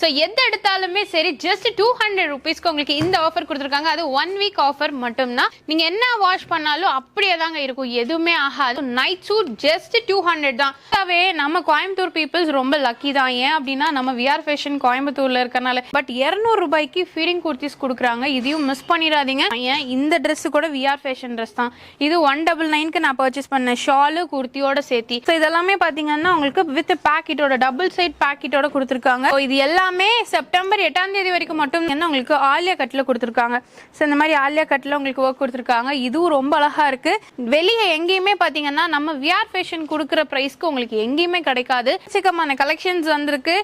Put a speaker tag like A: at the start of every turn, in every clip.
A: So எது எடுத்தாலுமே சரி ஜஸ்ட் டூ ஹண்ட்ரட் ருபீஸ்க்கு உங்களுக்கு இந்த ஆஃபர் கொடுத்துருக்காங்க. அது ஒன் வீக் ஆஃபர் மட்டும்தான். நீங்க என்ன வாஷ் பண்ணாலும் அப்படியே தாங்க இருக்கும். எதுவுமே ஆகாது. Night suit just two hundred தான். அதாவே நம்ம கோயம்புத்தூர் பீப்புள்ஸ் ரொம்ப லக்கி தான். ஏன் அப்படின்னா நம்ம விஆர் ஃபேஷன் கோயம்புத்தூர்ல இருக்கறனால. பட் இரநூறு ரூபாய்க்கு ஃபீரிங் குர்த்திஸ் கொடுக்குறாங்க. இதையும் மிஸ் பண்ணிடாதீங்க. ஏன்? இந்த ட்ரெஸ் கூட விஆர் ஃபேஷன் ட்ரெஸ் தான். இது ஒன் டபுள் நைன்க்கு நான் பர்ச்சேஸ் பண்ணேன் ஷாலு குர்த்தியோட சேர்த்தி. ஸோ இதெல்லாமே பார்த்தீங்கன்னா உங்களுக்கு வித் பேக்கெட்டோட டபுள் சைட் பேக்கெட்டோட கொடுத்துருக்காங்க. இது எல்லா எல்லாமே செப்டம்பர் எட்டாம் தேதி வரைக்கும் மட்டும் என்ன உங்களுக்கு ஆலியா கட்டில் கொடுத்துருக்காங்க. ஸோ இந்த மாதிரி ஆலியா கட்டில் உங்களுக்கு ஒர்க் கொடுத்துருக்காங்க. இதுவும் ரொம்ப அழகாக இருக்குது வெளியே எங்கேயுமே பார்த்தீங்கன்னா நம்ம விஆர் ஃபேஷன் கொடுக்குற ப்ரைஸ்க்கு உங்களுக்கு எங்கேயுமே கிடைக்காது. சிக்கமான கலெக்ஷன்ஸ் வந்திருக்கு.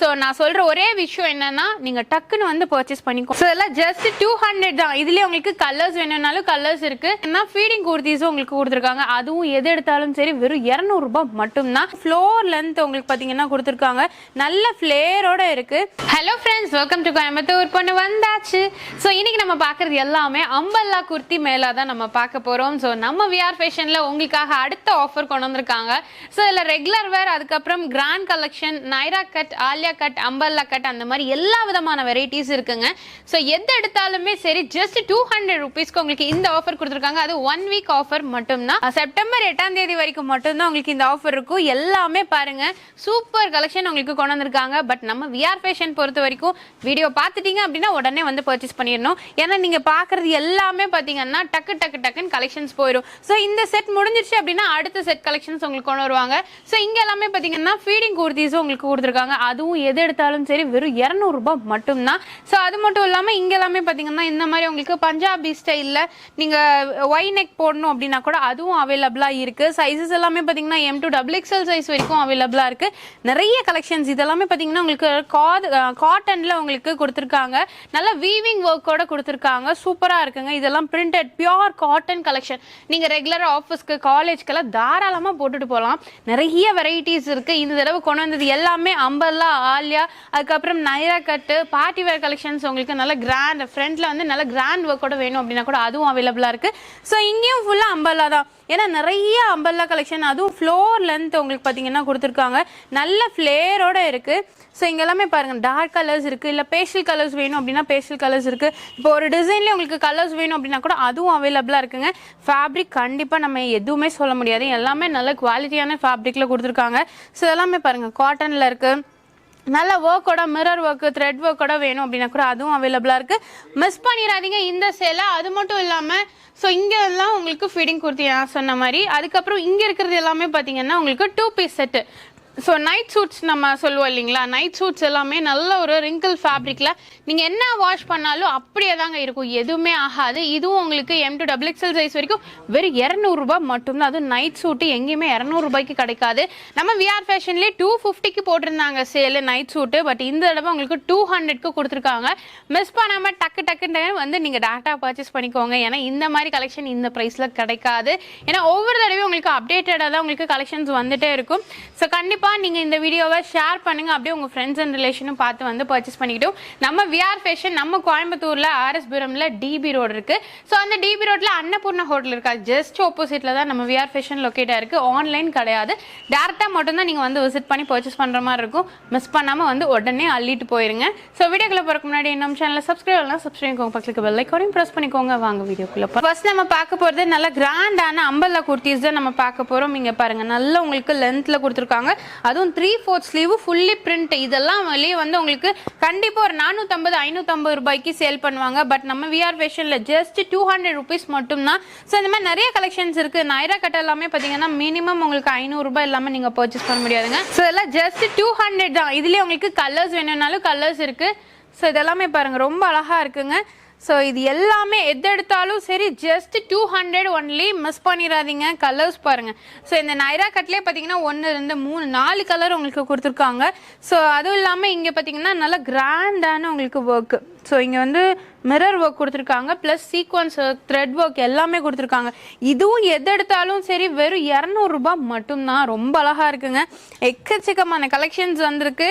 A: ஸோ நான் சொல்கிற ஒரே விஷயம் என்னன்னா நீங்கள் டக்குன்னு வந்து பர்ச்சேஸ் பண்ணிக்கோ. ஸோ இதெல்லாம் ஜஸ்ட் டூ ஹண்ட்ரட் தான். இதுலேயே உங்களுக்கு கலர்ஸ் வேணும்னாலும் கலர்ஸ் இருக்குது ஏன்னா ஃபீடிங் குர்த்திஸும் உங்களுக்கு கொடுத்துருக்காங்க. அதுவும் எது எடுத்தாலும் சரி வெறும் இரநூறுபா மட்டும்தான். ஃப்ளோர் லென்த் உங்களுக்கு பார்த்தீங்கன்னா கொடுத்துருக்காங்க. நல்ல ஃபிளேரோட இருக்கு. Hello friends welcome to Coimbatore பொண்ணு வந்தாச்சு. ஸோ இன்னைக்கு நம்ம பார்க்கறது எல்லாமே அம்பல்லா குர்த்தி மேலே தான் நம்ம பார்க்க போகிறோம் ஸோ நம்ம விஆர் ஃபேஷனில் உங்களுக்காக அடுத்த ஆஃபர் கொண்டு வந்திருக்காங்க. ஸோ இதில் ரெகுலர் வேர் அதுக்கப்புறம் grand collection Naira cut Alia cut umbrella cut அந்த மாதிரி எல்லா விதமான வெரைட்டிஸ் இருக்குங்க. ஸோ எது எடுத்தாலுமே சரி ஜஸ்ட் டூ ஹண்ட்ரட் ருபீஸ்க்கு உங்களுக்கு இந்த ஆஃபர் கொடுத்துருக்காங்க. அது ஒன் வீக் ஆஃபர் மட்டும்தான். செப்டம்பர் எட்டாம் தேதி வரைக்கும் மட்டும்தான் உங்களுக்கு இந்த ஆஃபர் இருக்கும். எல்லாமே பாருங்க சூப்பர் கலெக்ஷன் உங்களுக்கு கொண்டு வந்திருக்காங்க. பட் நம்ம விஆர் ஃபேஷன் பொறுத்த வரைக்கும் வீடியோ பார்த்துட்டீங்க அப்படின்னா உடனே வந்து பர்ச்சேஸ் பண்ணிடணும். ஏன்னா நீங்கள் பார்க்கறது எல்லாமே பார்த்தீங்கன்னா டக்கு டக்கு டக்குன்னு கலெக்ஷன்ஸ் போயிடும். ஸோ இந்த செட் முடிஞ்சிருச்சு அப்படின்னா அடுத்த செட் கலெக்ஷன்ஸ் உங்களுக்கு கொண்டு வருவாங்க. ஸோ இங்கே எல்லாமே பார்த்தீங்கன்னா ஃபீடிங் குர்த்திஸும் உங்களுக்கு கொடுத்துருக்காங்க. அதுவும் எது எடுத்தாலும் சரி வெறும் இரநூறுபா மட்டும்தான். ஸோ அது மட்டும் இல்லாமல் இங்கே எல்லாமே பார்த்தீங்கன்னா இந்த மாதிரி உங்களுக்கு பஞ்சாபி ஸ்டைலில் நீங்கள் ஒய் நெக் போடணும் அப்படின்னா கூட அதுவும் அவைலபிளாக இருக்கு. சைஸஸ் எல்லாமே பார்த்தீங்கன்னா M to double XL size வரைக்கும் அவைலபிளாக இருக்குது நிறைய கலெக்ஷன்ஸ் இதெல்லாமே பார்த்தீங்கன்னா உங்களுக்கு காட்டன்ல உங்களுக்கு கொடுத்துருக்காங்க. நல்ல வீவிங் ஒர்க்கோட கொடுத்துருக்காங்க. சூப்பராக இருக்குங்க. இதெல்லாம் பிரிண்டட் பியோர் காட்டன் கலெக்ஷன் நீங்கள் ரெகுலர் ஆஃபீஸ்க்கு காலேஜ்க்கெல்லாம் தாராளமாக போட்டுட்டு போகலாம் நிறைய வெரைட்டிஸ் இருக்குது இந்த தடவை கொண்டு வந்தது எல்லாமே அம்பர்லா ஆலியா அதுக்கப்புறம் Naira cut party wear collections உங்களுக்கு நல்ல கிராண்ட் ஃப்ரண்ட்டில் வந்து நல்ல கிராண்ட் ஒர்க்கோட வேணும் அப்படின்னா கூட அதுவும் அவைலபிளாக இருக்குது ஸோ இங்கேயும் ஃபுல்லாக அம்பர்லா தான். ஏன்னா நிறைய அம்பர்லா கலெக்ஷன் அதுவும் ஃப்ளோர் லென்த் உங்களுக்கு பார்த்தீங்கன்னா கொடுத்துருக்காங்க. நல்ல ஃப்ளேரோட இருக்குது ஸோ இங்கே எல்லாமே பாருங்கள் டார்க் கலர்ஸ் இருக்குது இல்லை பேஷியல் கலர்ஸ் வேணும் அப்படின்னா பேஷியல் கலர்ஸ் இருக்குது இப்போ ஒரு டிசைன்லேயே உங்களுக்கு கலர்ஸ் வேணும் அப்படின்னா கூட அதுவும் அவைலபிளாக இருக்குங்க. ஃபேப்ரிக் கண்டிப்பாக நம்ம எதுவுமே சொல்ல முடியாது. எல்லாமே நல்ல குவாலிட்டியான ஃபேப்ரிக்கில் கொடுத்துருக்காங்க. ஸோ எல்லாமே பாருங்கள் காட்டனில் இருக்குது நல்ல ஒர்க்கோட மிரர் ஒர்க்கு த்ரெட் ஒர்க்கோட வேணும் அப்படின்னா கூட அதுவும் அவைலபிளாக இருக்கு. மிஸ் பண்ணிடாதீங்க இந்த சேலை அது மட்டும் இல்லாமல் ஸோ இங்கே எல்லாம் உங்களுக்கு ஃபிட்டிங் குர்த்தி நான் சொன்ன மாதிரி அதுக்கப்புறம் இங்கே இருக்கிறது எல்லாமே பார்த்தீங்கன்னா உங்களுக்கு two piece set so night suits நம்ம சொல்லுவோம் இல்லைங்களா? நைட் சூட்ஸ் எல்லாமே நல்ல ஒரு ரிங்கிள் ஃபேப்ரிக்கில் நீங்கள் என்ன வாஷ் பண்ணாலும் அப்படியே தாங்க இருக்கும். எதுவுமே ஆகாது. இதுவும் உங்களுக்கு M to double XL size வரைக்கும் வெறும் இரநூறுபா மட்டும்தான். அதுவும் நைட் சூட்டு எங்கேயுமே இரநூறுபாய்க்கு கிடைக்காது. நம்ம விஆர் ஃபேஷன்லேயே டூ ஃபிஃப்டிக்கு போட்டிருந்தாங்க சேலு நைட் சூட்டு பட் இந்த தடவை உங்களுக்கு டூ ஹண்ட்ரட்க்கு கொடுத்துருக்காங்க. மிஸ் பண்ணாமல் டக்கு டக்குன்னு வந்து நீங்கள் டேரெக்டாக பர்ச்சேஸ் பண்ணிக்கோங்க. ஏன்னா இந்த மாதிரி கலெக்ஷன் இந்த ப்ரைஸில் கிடைக்காது. ஏன்னா ஒவ்வொரு தடவையும் உங்களுக்கு அப்டேட்டடாக தான் உங்களுக்கு கலெக்ஷன்ஸ் வந்துட்டே இருக்கும். ஸோ கண்டிப்பாக நீங்கள் இந்த வீடியோவை ஷேர் பண்ணுங்கள் அப்படியே உங்கள் ஃப்ரெண்ட்ஸ் அண்ட் ரிலேஷனும் பார்த்து வந்து பர்ச்சேஸ் பண்ணிக்கிட்டோம். நம்ம விஆர் ஃபேஷன் நம்ம கோயம்புத்தூரில் ஆர்எஸ்புரமில் டிபி ரோடு இருக்குது ஸோ அந்த டிபி ரோட்டில் அன்னபூர்ணா ஹோட்டல் இருக்கா? ஜஸ்ட் ஆப்போசிட்டில் தான் நம்ம விஆர் ஃபேஷன் லொக்கேட்டாக இருக்குது ஆன்லைன் கிடையாது. டேரெக்டாக மட்டும்தான் நீங்கள் வந்து விசிட் பண்ணி பர்ச்சேஸ் பண்ணுற மாதிரி இருக்கும். மிஸ் பண்ணாமல் வந்து உடனே அள்ளிட்டு போயிருங்க. ஸோ வீடியோக்குள்ள போகிறக்கு முன்னாடி நம்ம சேனலில் சப்ஸ்கிரைப் பண்ணலாம். சப்ஸ்கிரைப் பண்ணிக்கோங்க. பக்கத்துக்கு பெல் ஐக்கானையும் ப்ரெஸ் பண்ணிக்கோங்க. வாங்க வீடியோக்குள்ள ஃபர்ஸ்ட் நம்ம பார்க்க போகிறது நல்ல கிராண்டான அம்பல்லா குர்த்திஸ் தான் நம்ம பார்க்க போகிறோம் இங்கே பாருங்கள் நல்ல உங்களுக்கு லென்த்தில் கொடுத்துருக்காங்க. அதுவும் three fourth sleeve fully print இதெல்லாம் வெளியே வந்து உங்களுக்கு கண்டிப்பாக ஒரு நானூற்றம்பது ஐநூற்றம்பது ரூபாய்க்கு சேல் பண்ணுவாங்க. பட் நம்ம விஆர் ஃபேஷனில் ஜஸ்ட் டூ ஹண்ட்ரட் ருபீஸ் மட்டும்தான். ஸோ இந்த மாதிரி நிறைய கலெக்ஷன்ஸ் இருக்குது நைரா கட் எல்லாமே பார்த்தீங்கன்னா மினிமம் உங்களுக்கு ஐநூறுரூபா இல்லாமல் நீங்கள் பர்ச்சேஸ் பண்ண முடியாதுங்க. ஸோ இதெல்லாம் ஜஸ்ட் டூ ஹண்ட்ரட் தான். இதுலேயே உங்களுக்கு கலர்ஸ் வேணும்னாலும் கலர்ஸ் இருக்குது ஸோ இதெல்லாமே பாருங்கள் ரொம்ப அழகாக இருக்குங்க. ஸோ இது எல்லாமே எது எடுத்தாலும் சரி just two hundred only miss பண்ணிடாதீங்க கலர்ஸ் பாருங்கள் ஸோ இந்த நைரா கட்லேயே பார்த்தீங்கன்னா ஒன்று ரெண்டு மூணு நாலு கலர் உங்களுக்கு கொடுத்துருக்காங்க. ஸோ அதுவும் இல்லாமல் இங்கே பார்த்தீங்கன்னா நல்லா கிராண்டான உங்களுக்கு ஒர்க்கு ஸோ இங்கே வந்து மிரர் ஒர்க் கொடுத்துருக்காங்க plus sequence work thread work எல்லாமே கொடுத்துருக்காங்க. இதுவும் எது எடுத்தாலும் சரி வெறும் இரநூறுபா மட்டும்தான். ரொம்ப அழகாக இருக்குங்க. எக்கச்சக்கமான கலெக்ஷன்ஸ் வந்திருக்கு.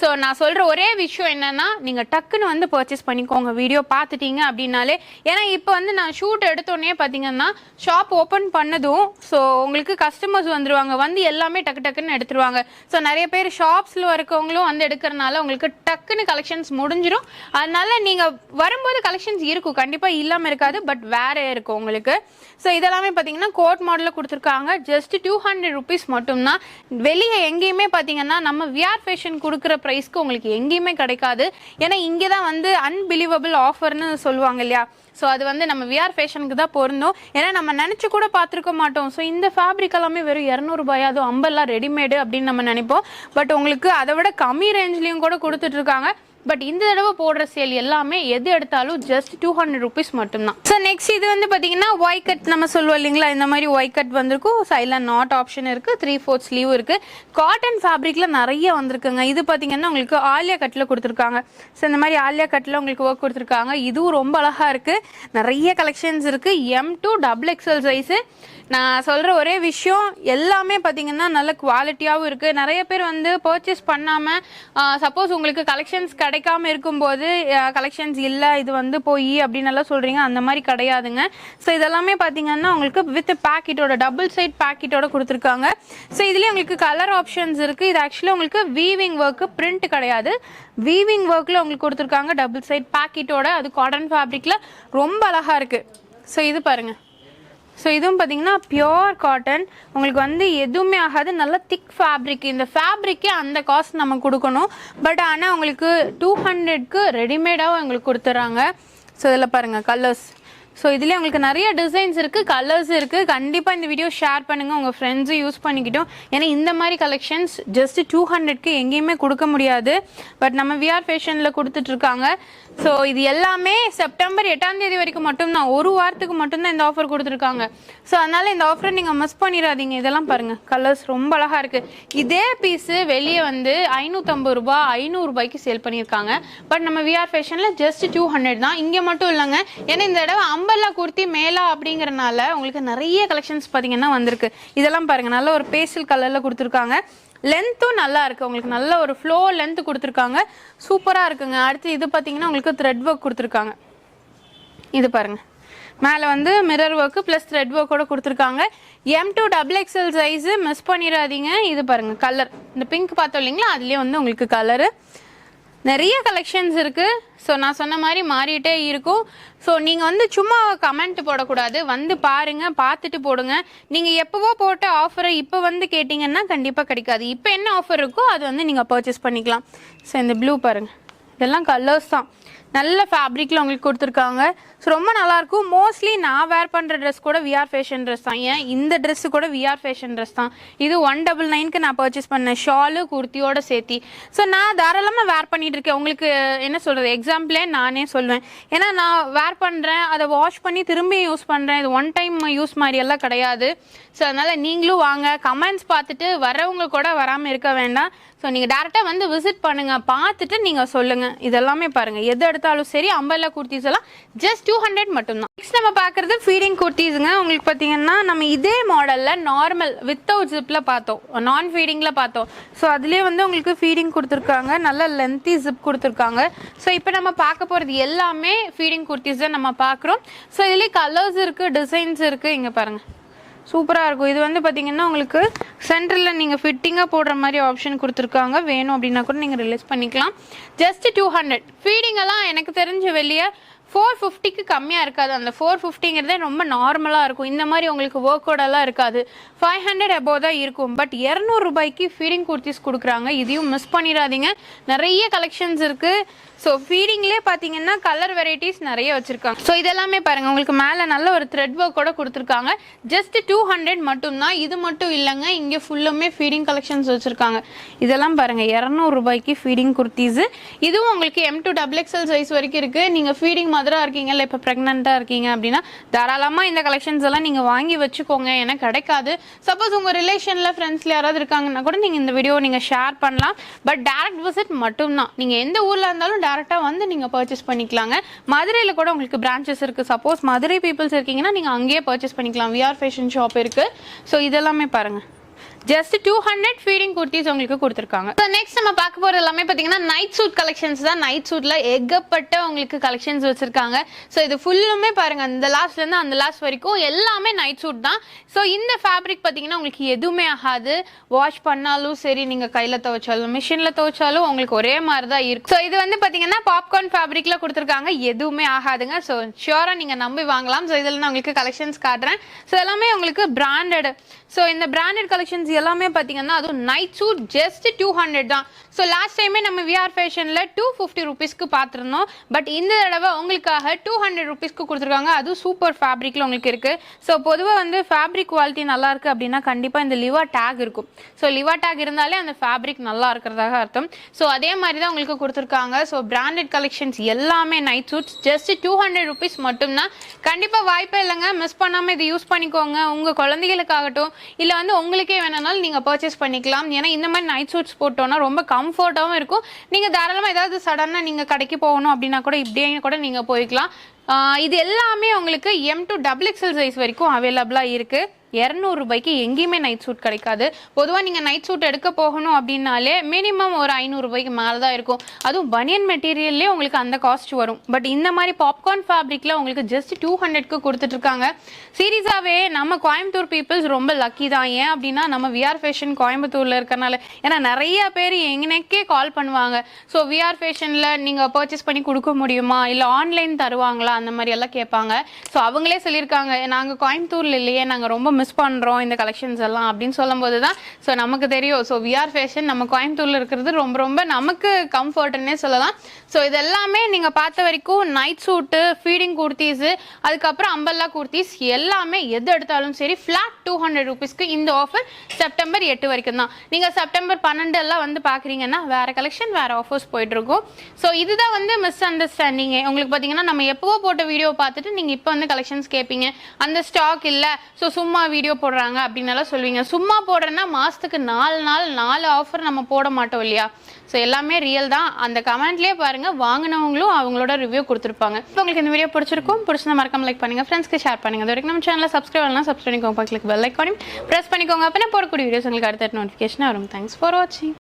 A: ஸோ நான் சொல்கிற ஒரே விஷயம் என்னென்னா நீங்கள் டக்குன்னு வந்து பர்ச்சேஸ் பண்ணிக்கோங்க. வீடியோ பார்த்துட்டீங்க அப்படின்னாலே. ஏன்னா இப்போ வந்து நான் ஷூட் எடுத்தோடனே பார்த்தீங்கன்னா ஷாப் ஓப்பன் பண்ணதும் ஸோ உங்களுக்கு கஸ்டமர்ஸ் வந்துருவாங்க. வந்து எல்லாமே டக்கு டக்குன்னு எடுத்துருவாங்க. ஸோ நிறைய பேர் ஷாப்ஸில் இருக்கவங்களும் வந்து எடுக்கிறனால உங்களுக்கு டக்குன்னு கலெக்ஷன்ஸ் முடிஞ்சிடும் அதனால நீங்கள் வரும்போது கலெக்ஷன்ஸ் இருக்கும். கண்டிப்பாக இல்லாமல் இருக்காது பட் வேற இருக்கும் உங்களுக்கு. ஸோ இதெல்லாமே பார்த்தீங்கன்னா கோட் மாடலில் கொடுத்துருக்காங்க. ஜஸ்ட் டூ ஹண்ட்ரட் ருபீஸ் மட்டும்தான். வெளியே எங்கேயுமே பார்த்தீங்கன்னா நம்ம விஆர் ஃபேஷன் கொடுக்குற ப்ரைஸ்க்கு உங்களுக்கு எங்கேயுமே கிடைக்காது. ஏன்னா இங்கே தான் வந்து அன்பிலீவபிள் ஆஃபர்னு சொல்லுவாங்க இல்லையா? ஸோ அது வந்து நம்ம விஆர் ஃபேஷனுக்கு தான் பொருந்தும். ஏன்னா நம்ம நினச்சி கூட பார்த்துருக்க மாட்டோம். ஸோ இந்த ஃபேப்ரிக் எல்லாமே வெறும் இரநூறுபாயா அதுவும் அம்பெல்லாம் ரெடிமேடு அப்படின்னு நம்ம நினைப்போம். பட் உங்களுக்கு அதை விட கம்மி ரேஞ்ச்லேயும் கூட கொடுத்துட்ருக்காங்க பட் இந்த தடவை போடுற சேல் எல்லாமே எது எடுத்தாலும் ஜஸ்ட் டூ ஹண்ட்ரட் ருபீஸ் மட்டும்தான். ஸோ நெக்ஸ்ட் இது வந்து பார்த்தீங்கன்னா ஒய் கட் நம்ம சொல்லுவோம் இல்லைங்களா? இந்த மாதிரி ஒய் கட் வந்திருக்கும். சைடில் நாட் ஆப்ஷன் இருக்குது த்ரீ ஃபோர்த் ஸ்லீவ் இருக்குது காட்டன் ஃபேப்ரிக்கில் நிறைய வந்திருக்குங்க. இது பார்த்தீங்கன்னா உங்களுக்கு ஆலியா கட்டில் கொடுத்துருக்காங்க. ஸோ இந்த மாதிரி ஆலியா கட்டில் உங்களுக்கு ஒர்க் கொடுத்துருக்காங்க. இதுவும் ரொம்ப அழகாக இருக்குது நிறைய கலெக்ஷன்ஸ் இருக்குது M to double XL size நான் சொல்கிற ஒரே விஷயம் எல்லாமே பார்த்தீங்கன்னா நல்ல குவாலிட்டியாகவும் இருக்குது நிறைய பேர் வந்து பர்ச்சேஸ் பண்ணாமல் சப்போஸ் உங்களுக்கு கலெக்ஷன்ஸ் கிடைக்காம இருக்கும்போது கலெக்ஷன்ஸ் இல்லை இது வந்து போய் அப்படின்னு எல்லாம் சொல்கிறீங்க அந்த மாதிரி கிடையாதுங்க. ஸோ இதெல்லாமே பார்த்தீங்கன்னா உங்களுக்கு வித் பேக்கெட்டோட டபுள் சைட் பேக்கெட்டோட கொடுத்துருக்காங்க. ஸோ இதுலேயே உங்களுக்கு கலர் ஆப்ஷன்ஸ் இருக்குது இது ஆக்சுவலி உங்களுக்கு வீவிங் ஒர்க்கு பிரிண்ட் கிடையாது. வீவிங் ஒர்க்கில் உங்களுக்கு கொடுத்துருக்காங்க டபுள் சைட் பேக்கெட்டோட அது காட்டன் ஃபேப்ரிக்கில் ரொம்ப அழகாக இருக்குது ஸோ இது பாருங்கள் ஸோ இதுவும் பார்த்தீங்கன்னா பியோர் காட்டன் உங்களுக்கு வந்து எதுவுமே ஆகாது. நல்ல திக் ஃபேப்ரிக் இந்த ஃபேப்ரிக்கே அந்த காஸ்ட் நம்ம கொடுக்கணும். பட் ஆனால் உங்களுக்கு டூ ஹண்ட்ரட்க்கு ரெடிமேடாகவும் எங்களுக்கு கொடுத்துட்றாங்க ஸோ இதில் பாருங்கள் கலர்ஸ் ஸோ இதுலேயே உங்களுக்கு நிறைய டிசைன்ஸ் இருக்குது கலர்ஸ் இருக்குது கண்டிப்பாக இந்த வீடியோ ஷேர் பண்ணுங்கள் உங்கள் ஃப்ரெண்ட்ஸும் யூஸ் பண்ணிக்கிட்டோம். ஏன்னா இந்த மாதிரி கலெக்ஷன்ஸ் ஜஸ்ட்டு டூ ஹண்ட்ரட்க்கு எங்கேயுமே கொடுக்க முடியாது. பட் நம்ம விஆர் ஃபேஷனில் கொடுத்துட்ருக்காங்க ஸோ இது எல்லாமே செப்டம்பர் எட்டாம் தேதி வரைக்கும் மட்டும்தான். ஒரு வாரத்துக்கு மட்டும்தான் இந்த ஆஃபர் கொடுத்துருக்காங்க. ஸோ அதனால் இந்த ஆஃபரை நீங்கள் மிஸ் பண்ணிடாதீங்க. இதெல்லாம் பாருங்கள் கலர்ஸ் ரொம்ப அழகாக இருக்குது இதே பீஸு வெளியே வந்து ஐநூற்றம்பது ரூபா ஐநூறுரூபாய்க்கு சேல் பண்ணியிருக்காங்க. பட் நம்ம விஆர் ஃபேஷனில் ஜஸ்ட் டூ ஹண்ட்ரட் தான். இங்கே மட்டும் இல்லைங்க. ஏன்னா இந்த தடவை அம்பர்லா குர்த்தி மேலா அப்படிங்கிறனால உங்களுக்கு நிறைய கலெக்ஷன்ஸ் பார்த்தீங்கன்னா வந்திருக்கு. இதெல்லாம் பாருங்கள் நல்ல ஒரு பேசல் கலரில் கொடுத்துருக்காங்க. லென்த்தும் நல்லா இருக்கு. உங்களுக்கு நல்ல ஒரு ஃப்ளோ லென்த் கொடுத்துருக்காங்க. சூப்பராக இருக்குங்க. அடுத்து இது பார்த்தீங்கன்னா உங்களுக்கு த்ரெட் ஒர்க் கொடுத்துருக்காங்க. இது பாருங்க. மேலே வந்து மிரர் ஒர்க்கு ப்ளஸ் த்ரெட் ஒர்க்கோட கொடுத்துருக்காங்க. M to double XL size miss பண்ணிடாதீங்க. இது பாருங்க கலர் இந்த பிங்க் பார்த்தோம் இல்லைங்களா? அதுலேயே வந்து உங்களுக்கு கலரு நிறைய கலெக்ஷன்ஸ் இருக்குது ஸோ நான் சொன்ன மாதிரி மாறிட்டே இருக்கும். ஸோ நீங்கள் வந்து சும்மா கமெண்ட் போடக்கூடாது. வந்து பாருங்க பார்த்துட்டு போடுங்க. நீங்கள் எப்போவோ போட்ட ஆஃபரை இப்போ வந்து கேட்டிங்கன்னா கண்டிப்பாக கிடைக்காது. இப்போ என்ன ஆஃபர் இருக்கோ அது வந்து நீங்கள் பர்ச்சேஸ் பண்ணிக்கலாம். ஸோ இந்த ப்ளூ பாருங்கள் இதெல்லாம் கலர்ஸ் தான். நல்ல ஃபேப்ரிக்கில் உங்களுக்கு கொடுத்துருக்காங்க. ஸோ ரொம்ப நல்லாயிருக்கும். மோஸ்ட்லி நான் வேர் பண்ணுற ட்ரெஸ் கூட விஆர் ஃபேஷன் ட்ரெஸ் தான். ஏன்? இந்த ட்ரெஸ்ஸு கூட விஆர் ஃபேஷன் ட்ரெஸ் தான். இது ஒன் டபுள் நைனுக்கு நான் பர்ச்சேஸ் பண்ணேன் ஷாலு குர்த்தியோட சேர்த்தி. ஸோ நான் தாராளமாக வேர் பண்ணிகிட்டு இருக்கேன். உங்களுக்கு என்ன சொல்கிறது எக்ஸாம்பிளே நானே சொல்வேன். ஏன்னா நான் வேர் பண்ணுறேன் அதை வாஷ் பண்ணி திரும்பி யூஸ் பண்ணுறேன் இது ஒன் டைம் யூஸ் மாதிரியெல்லாம் கிடையாது. ஸோ அதனால் நீங்களும் வாங்க. கமெண்ட்ஸ் பார்த்துட்டு வரவங்க கூட வராமல் இருக்க வேண்டாம். ஸோ நீங்கள் டேரெக்டாக வந்து விசிட் பண்ணுங்கள் பார்த்துட்டு நீங்கள் சொல்லுங்கள் இதெல்லாமே பாருங்கள் எது எடுத்தாலும் சரி அம்பர்லா குர்த்திஸ் எல்லாம் ஜஸ்ட் டூ ஹண்ட்ரட் மட்டும்தான். நெக்ஸ்ட் நம்ம பார்க்குறது ஃபீடிங் குர்த்திஸுங்க. உங்களுக்கு பார்த்தீங்கன்னா நம்ம இதே மாடலில் நார்மல் வித்தவுட் ஜிப்பில் பார்த்தோம். நான் ஃபீடிங்கில் பார்த்தோம். ஸோ அதுலேயே வந்து உங்களுக்கு ஃபீடிங் கொடுத்துருக்காங்க. நல்ல லென்த்தி ஜிப் கொடுத்துருக்காங்க. ஸோ இப்போ நம்ம பார்க்க போகிறது எல்லாமே ஃபீடிங் குர்த்திஸ் தான் நம்ம பார்க்குறோம். ஸோ இதுலேயே கலர்ஸ் இருக்குது டிசைன்ஸ் இருக்குது இங்கே பாருங்கள் சூப்பராக இருக்கும். இது வந்து பார்த்தீங்கன்னா உங்களுக்கு சென்டரில் நீங்கள் ஃபிட்டிங்காக போடுற மாதிரி ஆப்ஷன் கொடுத்துருக்காங்க. வேணும் அப்படின்னா கூட நீங்கள் ரிலீஸ் பண்ணிக்கலாம். ஜஸ்ட் டூ ஹண்ட்ரட் ஃபீடிங்கெல்லாம் எனக்கு தெரிஞ்ச வெளியே ஃபோர் ஃபிஃப்டிக்கு கம்மியாக இருக்காது. அந்த ஃபோர் ஃபிஃப்டிங்கிறதே ரொம்ப நார்மலாக இருக்கும். இந்த மாதிரி உங்களுக்கு ஒர்க்கோடெல்லாம் இருக்காது. ஃபைவ் ஹண்ட்ரட் அபோவ் தான் இருக்கும். பட் இரநூறுபாய்க்கு ஃபீடிங் குர்த்திஸ் கொடுக்குறாங்க. இதையும் மிஸ் பண்ணிடாதீங்க. நிறைய கலெக்ஷன்ஸ் இருக்குது ஸோ ஃபீடிங்லேயே பார்த்தீங்கன்னா கலர் வெரைட்டிஸ் நிறைய வச்சுருக்காங்க. ஸோ இதெல்லாமே பாருங்கள் உங்களுக்கு மேலே நல்ல ஒரு த்ரெட் ஒர்க்கோட கொடுத்துருக்காங்க. ஜஸ்ட் டூ ஹண்ட்ரட் மட்டும்தான். இது மட்டும் இல்லைங்க. இங்கே ஃபுல்லுமே ஃபீடிங் கலெக்ஷன்ஸ் வச்சுருக்காங்க. இதெல்லாம் பாருங்கள் இரநூறுபாய்க்கு ஃபீடிங் குர்த்திஸு இதுவும் உங்களுக்கு M to double XL size வரைக்கும் இருக்குது நீங்கள் ஃபீடிங் மதுராக இருக்கீங்க இல்லை இப்போ ப்ரெக்னெண்ட்டாக இருக்கீங்க அப்படின்னா தாராளமாக இந்த கலெக்ஷன்ஸ் எல்லாம் நீங்கள் வாங்கி வச்சுக்கோங்க ஏன்னா கிடைக்காது. சப்போஸ் உங்கள் ரிலேஷனில் ஃப்ரெண்ட்ஸில் யாராவது இருக்காங்கன்னா கூட நீங்கள் இந்த வீடியோ நீங்கள் ஷேர் பண்ணலாம். பட் டேரக்ட் விசிட் மட்டும்தான். நீங்கள் எந்த ஊரில் இருந்தாலும் டேரெக்டாக வந்து நீங்கள் பர்ச்சேஸ் பண்ணிக்கலாங்க. மதுரையில் கூட உங்களுக்கு பிரான்ச்சஸ் இருக்குது சப்போஸ் மதுரை பீப்புள்ஸ் இருக்கீங்கன்னா நீங்கள் அங்கேயே பர்ச்சேஸ் பண்ணிக்கலாம். விஆர் ஃபேஷன் ஷாப் இருக்குது ஸோ இதெல்லாமே பாருங்கள் just two hundred feeding kurtis உங்களுக்கு கொடுத்துருக்காங்க. ஸோ நெக்ஸ்ட் நம்ம பார்க்க போகிறது எல்லாமே பார்த்தீங்கன்னா நைட் சூட் கலெக்ஷன்ஸ் தான். நைட் சூட்டில் ஏகப்பட்ட உங்களுக்கு கலெக்ஷன்ஸ் வச்சுருக்காங்க. ஸோ இது ஃபுல்லுமே பாருங்கள் இந்த லாஸ்ட்லேருந்து அந்த லாஸ்ட் வரைக்கும் எல்லாமே நைட் சூட் தான். ஸோ இந்த ஃபேப்ரிக் பார்த்தீங்கன்னா உங்களுக்கு எதுவுமே ஆகாது. வாஷ் பண்ணாலும் சரி நீங்கள் கையில் துவைச்சாலும் மிஷினில் துவைச்சாலும் உங்களுக்கு ஒரே மாதிரி தான் இருக்கும். ஸோ இது வந்து பார்த்தீங்கன்னா பாப்கார்ன் ஃபேப்ரிக்கில் கொடுத்துருக்காங்க. எதுவுமே ஆகாதுங்க. ஸோ ஷியோராக நீங்கள் நம்பி வாங்கலாம். ஸோ இதில் நான் உங்களுக்கு கலெக்ஷன்ஸ் காட்டுறேன். ஸோ எல்லாமே உங்களுக்கு பிராண்டட் ஸோ இந்த பிராண்டட் கலெக்ஷன்ஸ் எல்லாமே பார்த்தீங்கன்னா அதுவும் night suit just two hundred தான். ஸோ லாஸ்ட் டைமே நம்ம விஆர் ஃபேஷனில் டூ ஃபிஃப்டி ருபீஸ்க்கு பார்த்துருந்தோம். பட் இந்த தடவை உங்களுக்காக டூ ஹண்ட்ரட் ருபீஸ்க்கு கொடுத்துருக்காங்க. அதுவும் சூப்பர் ஃபேப்ரிக்கில் உங்களுக்கு இருக்குது ஸோ பொதுவாக வந்து ஃபேப்ரிக் குவாலிட்டி நல்லா இருக்குது அப்படின்னா கண்டிப்பாக இந்த லிவா டேக் இருக்கும். ஸோ லிவா டேக் இருந்தாலே அந்த ஃபேப்ரிக் நல்லா இருக்கிறதாக அர்த்தம். ஸோ அதே மாதிரி தான் உங்களுக்கு கொடுத்துருக்காங்க. ஸோ பிராண்டட் கலெக்ஷன்ஸ் எல்லாமே night suits just two hundred rupees மட்டும்தான் கண்டிப்பாக வாய்ப்பே இல்லைங்க. மிஸ் பண்ணாமல் இது யூஸ் பண்ணிக்கோங்க. உங்கள் குழந்தைகளுக்காகட்டும் இல்லை வந்து உங்களுக்கே வேணும்னாலும் நீங்கள் பர்ச்சேஸ் பண்ணிக்கலாம். ஏன்னா இந்த மாதிரி நைட் சூட்ஸ் போட்டோன்னா ரொம்ப கம்ஃபர்ட்டாகவும் இருக்கும். நீங்கள் தாராளமாக ஏதாவது சடனாக நீங்கள் கடைக்கு போகணும் அப்படின்னா கூட இப்படியே கூட நீங்கள் போய்க்கலாம். இது எல்லாமே உங்களுக்கு M to double XL size வரைக்கும் அவைலபிளாக இருக்குது இரநூறுபாய்க்கு எங்கேயுமே நைட் சூட் கிடைக்காது. பொதுவாக நீங்கள் நைட் சூட் எடுக்க போகணும் அப்படின்னாலே மினிமம் ஒரு ஐநூறுரூபாய்க்கு மேலே தான் இருக்கும். அதுவும் பனியன் மெட்டீரியல்லே உங்களுக்கு அந்த காஸ்ட் வரும். பட் இந்த மாதிரி பாப்கார்ன் ஃபேப்ரிக்கில் உங்களுக்கு ஜஸ்ட் டூ ஹண்ட்ரட்க்கு கொடுத்துட்ருக்காங்க சீரியஸாகவே நம்ம கோயம்புத்தூர் பீப்புள்ஸ் ரொம்ப லக்கி தான். ஏன் அப்படின்னா நம்ம விஆர் ஃபேஷன் கோயம்புத்தூரில் இருக்கறனால. ஏன்னா நிறைய பேர் எங்கனக்கே கால் பண்ணுவாங்க. ஸோ விஆர் ஃபேஷனில் நீங்கள் பர்ச்சேஸ் பண்ணி கொடுக்க முடியுமா? இல்லை ஆன்லைன் தருவாங்களா? அந்த மாதிரி எல்லாம் கேட்பாங்க. ஸோ அவங்களே சொல்லியிருக்காங்க நாங்கள் கோயம்புத்தூரில் இல்லையே. நாங்கள் ரொம்ப மிஸ் பண்ணுறோம் இந்த கலெக்ஷன்ஸ் எல்லாம் அப்படின்னு சொல்லும்போது தான் ஸோ நமக்கு தெரியும். ஸோ விஆர் ஃபேஷன் நம்ம கோயம்புத்தூரில் இருக்கிறது ரொம்ப ரொம்ப நமக்கு கம்ஃபர்ட்னே சொல்லலாம். ஸோ இது எல்லாமே நீங்கள் பார்த்த வரைக்கும் நைட் சூட்டு ஃபீடிங் குர்த்திஸு அதுக்கப்புறம் அம்பல்லா குர்த்திஸ் எல்லாமே எது எடுத்தாலும் சரி ஃப்ளாட் டூ ஹண்ட்ரட் ருபீஸ்க்கு இந்த ஆஃபர் செப்டம்பர் எட்டு வரைக்கும் தான் நீங்கள் செப்டம்பர் பன்னெண்டு எல்லாம் வந்து பார்க்குறீங்கன்னா வேறு கலெக்ஷன் வேறு ஆஃபர்ஸ் போயிட்டுருக்கும். ஸோ இதுதான் வந்து மிஸ் அண்டர்ஸ்டாண்டிங் உங்களுக்கு பார்த்தீங்கன்னா நம்ம எப்போவோ போட்ட வீடியோ பார்த்துட்டு நீங்கள் இப்போ வந்து கலெக்ஷன்ஸ் கேட்பீங்க அந்த ஸ்டாக் இல்லை. ஸோ சும்மா வீடியோ போடுறாங்க அப்படின்னு எல்லாம் சொல்லுவீங்க. சும்மா போடுறேன்னா மாதத்துக்கு நாலு நாள் நாலு ஆஃபர் நம்ம போட மாட்டோம் இல்லையா? ஸோ எல்லாமே ரியல் தான். அந்த கமெண்ட்லேயே பாருங்கள் வாங்கினவங்களும் அவங்களோட ரிவ்யூ கொடுத்துருப்பாங்க. இப்போ உங்களுக்கு இந்த வீடியோ பிடிச்சிருக்கும் பிடிச்சா மறக்காம லைக் பண்ணுங்கள் ஃப்ரெண்ட்ஸ்க்கு ஷேர் பண்ணுங்கள் அது வரைக்கும் நம்ம சேனலில் சப்ஸ்கிரைப் பண்ணலாம் சப்ஸ்கிரைப் பண்ணிக்கோங்க. பக்கத்துக்கு பெல் ஐக்கானையும் ப்ரெஸ் பண்ணிக்கோங்க. அப்போ போடக்கூடிய வீடியோஸ் உங்களுக்கு அடுத்த நோட்டிஃபிகேஷன் வரும். தேங்க்ஸ் ஃபார் வாட்சிங்